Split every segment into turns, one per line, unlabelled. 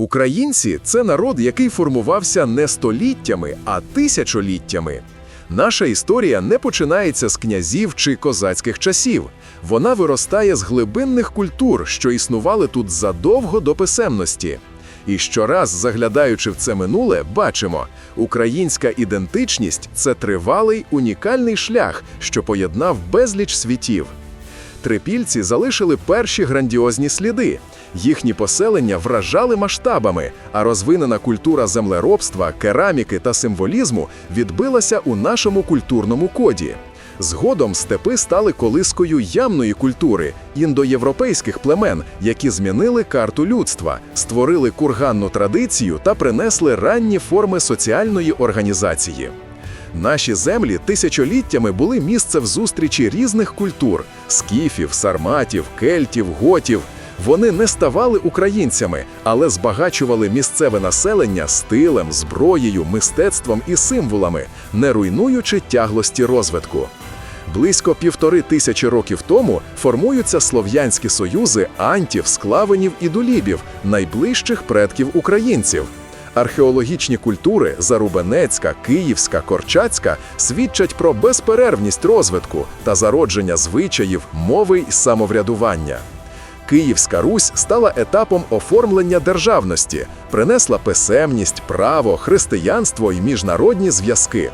Українці це народ, який формувався не століттями, а тисячоліттями. Наша історія не починається з князів чи козацьких часів. Вона виростає з глибинних культур, що існували тут задовго до писемності. І щораз, заглядаючи в це минуле, бачимо, українська ідентичність це тривалий унікальний шлях, що поєднав безліч світів. Трипільці залишили перші грандіозні сліди. Їхні поселення вражали масштабами, а розвинена культура землеробства, кераміки та символізму відбилася у нашому культурному коді. Згодом степи стали колискою ямної культури індоєвропейських племен, які змінили карту людства, створили курганну традицію та принесли ранні форми соціальної організації. Наші землі тисячоліттями були місцем зустрічі різних культур скіфів, сарматів, кельтів, готів. Вони не ставали українцями, але збагачували місцеве населення стилем, зброєю, мистецтвом і символами, не руйнуючи тяглості розвитку. Близько півтори тисячі років тому формуються слов'янські союзи антів, склавинів і дулібів, найближчих предків українців. Археологічні культури Зарубенецька, Київська, Корчацька свідчать про безперервність розвитку та зародження звичаїв, мови й самоврядування. Київська Русь стала етапом оформлення державності, принесла писемність, право, християнство і міжнародні зв'язки.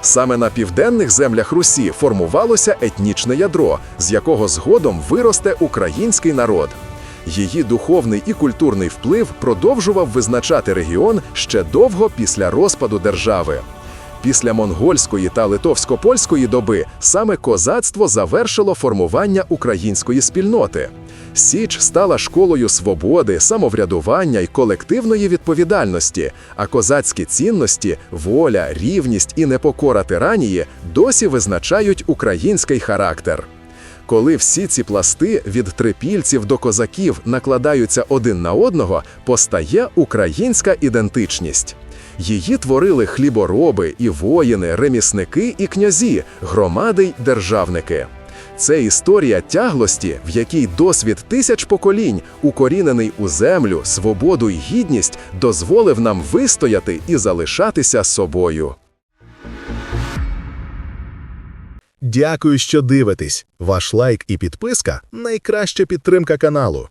Саме на південних землях Русі формувалося етнічне ядро, з якого згодом виросте український народ. Її духовний і культурний вплив продовжував визначати регіон ще довго після розпаду держави. Після монгольської та литовсько-польської доби саме козацтво завершило формування української спільноти. Січ стала школою свободи, самоврядування й колективної відповідальності, а козацькі цінності, воля, рівність і непокора тиранії досі визначають український характер. Коли всі ці пласти від трипільців до козаків накладаються один на одного, постає українська ідентичність. Її творили хлібороби і воїни, ремісники і князі, громади й державники. Це історія тяглості, в якій досвід тисяч поколінь, укорінений у землю, свободу і гідність, дозволив нам вистояти і залишатися собою.
Дякую, що дивитесь. Ваш лайк і підписка найкраща підтримка каналу.